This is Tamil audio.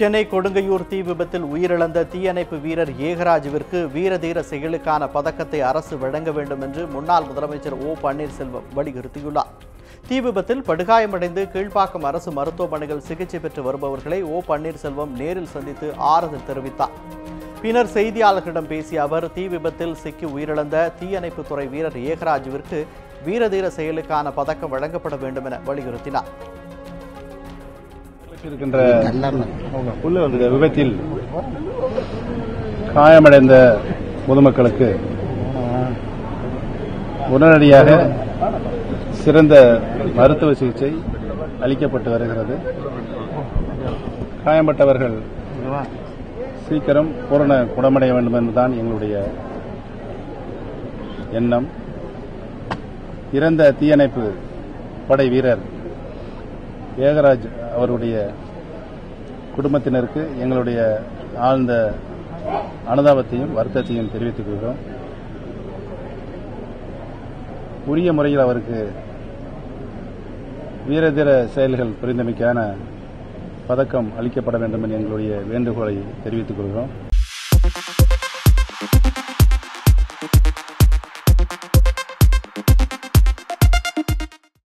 சென்னை கொடுங்கையூர் தீ விபத்தில் உயிரிழந்த தீயணைப்பு வீரர் ஏகராஜுவிற்கு வீரதீர செயலுக்கான பதக்கத்தை அரசு வழங்க வேண்டும் என்று முன்னாள் முதலமைச்சர் ஓ பன்னீர்செல்வம் வலியுறுத்தியுள்ளார். தீ விபத்தில் படுகாயமடைந்து கீழ்ப்பாக்கம் அரசு மருத்துவமனையில் சிகிச்சை பெற்று வருபவர்களை ஓ பன்னீர்செல்வம் நேரில் சந்தித்து ஆறுதல் தெரிவித்தார். பின்னர் செய்தியாளர்களிடம் பேசிய அவர் தீ விபத்தில் சிக்கி உயிரிழந்த தீயணைப்புத்துறை வீரர் ஏகராஜுவிற்கு வீரதீர செயலுக்கான பதக்கம் வழங்கப்பட வேண்டும் என வலியுறுத்தினார். இருக்கின்ற விபத்தில் காயமடைந்த பொதுமக்களுக்கு உடனடியாக சிறந்த மருத்துவ சிகிச்சை அளிக்கப்பட்டு வருகிறது. காயம்பட்டவர்கள் சீக்கிரம் பூரண குணமடைய வேண்டும் என்பதுதான் எங்களுடைய எண்ணம். இறந்த தீயணைப்பு படை வீரர் ஏகராஜ் அவருடைய குடும்பத்தினருக்கு எங்களுடைய ஆழ்ந்த அனுதாபத்தையும் வருத்தத்தையும் தெரிவித்துக் கொள்கிறோம். உரிய முறையில் அவருக்கு வீரதீர செயல்கள் புரிந்தமைக்கான பதக்கம் அளிக்கப்பட வேண்டும் என எங்களுடைய வேண்டுகோளை தெரிவித்துக் கொள்கிறோம்.